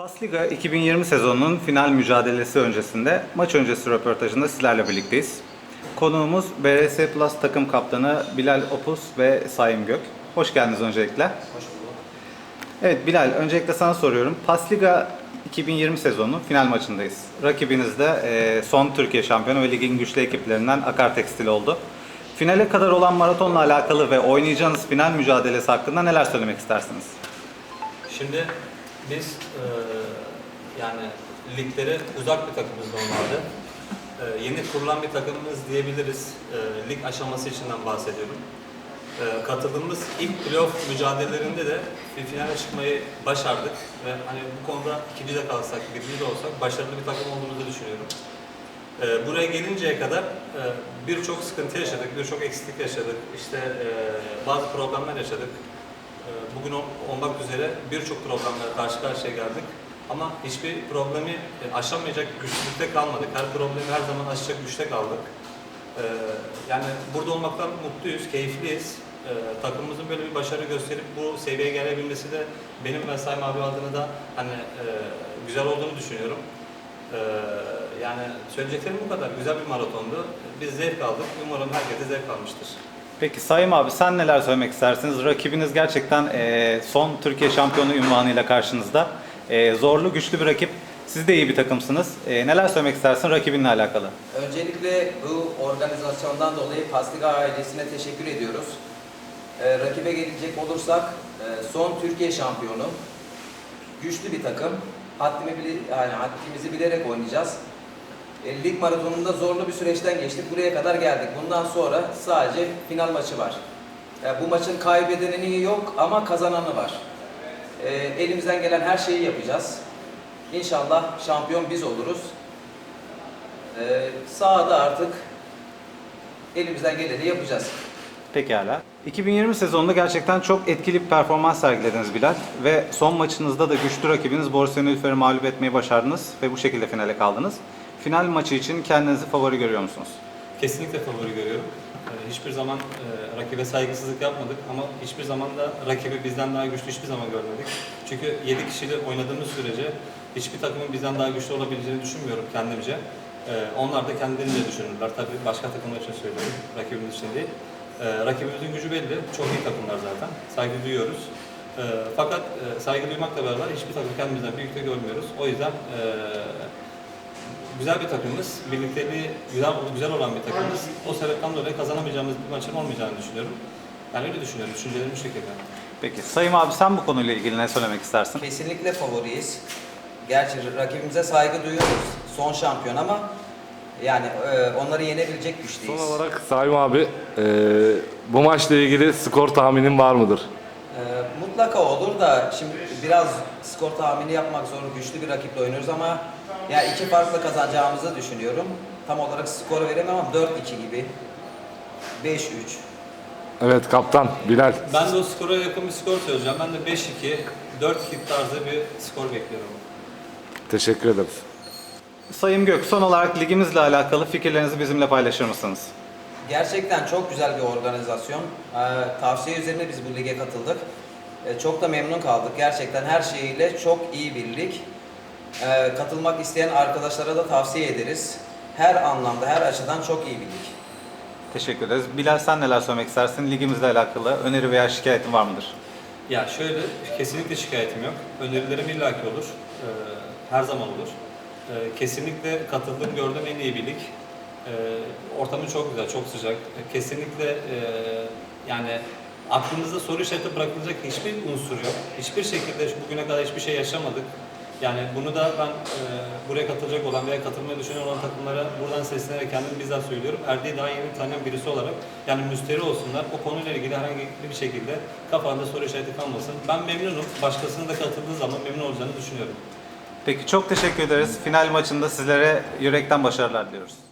Pasliga 2020 sezonunun final mücadelesi öncesinde maç öncesi röportajında sizlerle birlikteyiz. Konuğumuz BRS Plus takım kaptanı Bilal Opus ve Saim Gök. Hoş geldiniz öncelikle. Hoş bulduk. Evet Bilal, öncelikle sana soruyorum. Pasliga 2020 sezonu final maçındayız. Rakibiniz de e, son Türkiye şampiyonu ve ligin güçlü ekiplerinden Akar Tekstil oldu. Finale kadar olan maratonla alakalı ve oynayacağınız final mücadelesi hakkında neler söylemek istersiniz? Şimdi biz e, yani liglere uzak bir takımız normalde. E, yeni kurulan bir takımımız diyebiliriz. E, lig aşaması içinden bahsediyorum. E, katıldığımız ilk playoff mücadelelerinde de bir finale çıkmayı başardık ve hani bu konuda ikinci de kalsak, birinci de olsak başarılı bir takım olduğumuzu düşünüyorum. E, buraya gelinceye kadar e, birçok sıkıntı yaşadık, birçok eksiklik yaşadık, işte e, bazı problemler yaşadık. E, bugün ol- olmak üzere birçok problemlerle karşı karşıya geldik. Ama hiçbir problemi e, aşamayacak güçlükte kalmadık. Her problemi her zaman aşacak güçte kaldık. E, yani burada olmaktan mutluyuz, keyifliyiz. E, takımımızın böyle bir başarı gösterip bu seviyeye gelebilmesi de benim ve Sayın abi adına da hani e, güzel olduğunu düşünüyorum. Ee, yani söyleyeceklerim bu kadar. Güzel bir maratondu. Biz zevk aldık. Umarım herkes de zevk almıştır. Peki Sayım abi sen neler söylemek istersiniz? Rakibiniz gerçekten e, son Türkiye şampiyonu ünvanıyla karşınızda. E, zorlu, güçlü bir rakip. Siz de iyi bir takımsınız. E, neler söylemek istersin rakibinle alakalı? Öncelikle bu organizasyondan dolayı Pasliga ailesine teşekkür ediyoruz. Ee, rakibe gelecek olursak e, son Türkiye şampiyonu, güçlü bir takım. Haddimi yani haddimizi bilerek oynayacağız. E, lig maratonunda zorlu bir süreçten geçtik. Buraya kadar geldik. Bundan sonra sadece final maçı var. Yani bu maçın kaybedeni yok ama kazananı var. E, elimizden gelen her şeyi yapacağız. İnşallah şampiyon biz oluruz. Ee, sahada artık elimizden geleni yapacağız. Pekala. 2020 sezonunda gerçekten çok etkili bir performans sergilediniz Bilal. Ve son maçınızda da güçlü rakibiniz Borussia Nülfer'i mağlup etmeyi başardınız ve bu şekilde finale kaldınız. Final maçı için kendinizi favori görüyor musunuz? Kesinlikle favori görüyorum. Ee, hiçbir zaman e, rakibe saygısızlık yapmadık ama hiçbir zaman da rakibi bizden daha güçlü hiçbir zaman görmedik. Çünkü 7 kişiyle oynadığımız sürece hiçbir takımın bizden daha güçlü olabileceğini düşünmüyorum kendimce. Ee, onlar da kendilerince düşünürler. Tabii başka takımlar için söylüyorum, rakibimiz için değil. Ee, rakibimizin gücü belli, çok iyi takımlar zaten. Saygı duyuyoruz. Fakat e, saygı duymakla beraber hiçbir takım kendimizden büyük görmüyoruz. O yüzden e, güzel bir takımız, birlikteliği güzel, güzel olan bir takımız. O sebepten dolayı kazanamayacağımız bir maçın olmayacağını düşünüyorum. Ben öyle düşünüyorum, düşüncelerim bu şekilde. Peki Sayım abi sen bu konuyla ilgili ne söylemek istersin? Kesinlikle favoriyiz. Gerçi rakibimize saygı duyuyoruz. Son şampiyon ama yani e, onları yenebilecek Son güçteyiz. olarak Saim abi, e, bu maçla ilgili skor tahminin var mıdır? E, mutlaka olur da şimdi biraz skor tahmini yapmak zor. Güçlü bir rakiple oynuyoruz ama yani iki farklı kazanacağımızı düşünüyorum. Tam olarak skoru veremem ama 4-2 gibi. 5-3. Evet kaptan, Bilal. Ben de o skora yakın bir skor söyleyeceğim. Ben de 5-2, 4-2 tarzı bir skor bekliyorum. Teşekkür ederiz. Sayım Gök son olarak ligimizle alakalı fikirlerinizi bizimle paylaşır mısınız? Gerçekten çok güzel bir organizasyon. Ee, tavsiye üzerine biz bu lige katıldık. Ee, çok da memnun kaldık. Gerçekten her şeyiyle çok iyi bir lig. Ee, katılmak isteyen arkadaşlara da tavsiye ederiz. Her anlamda, her açıdan çok iyi bir lig. Teşekkür ederiz. Bilal sen neler söylemek istersin? Ligimizle alakalı öneri veya şikayetin var mıdır? Ya şöyle, kesinlikle şikayetim yok. Önerilerim illaki olur. Ee, her zaman olur. Ee, kesinlikle katıldığım, gördüğüm en iyi bir lig. Ee, ortamı çok güzel, çok sıcak. Ee, Kesinlikle e, yani aklınızda soru işareti bırakılacak hiçbir unsur yok. Hiçbir şekilde bugüne kadar hiçbir şey yaşamadık. Yani bunu da ben e, buraya katılacak olan veya katılmayı düşünen olan takımlara buradan seslenerek kendim bizzat söylüyorum. Erdiği daha yeni tanıyan birisi olarak yani müsteri olsunlar. O konuyla ilgili herhangi bir şekilde kafanda soru işareti kalmasın. Ben memnunum. Başkasının da katıldığı zaman memnun olacağını düşünüyorum. Peki çok teşekkür ederiz. Final maçında sizlere yürekten başarılar diliyoruz.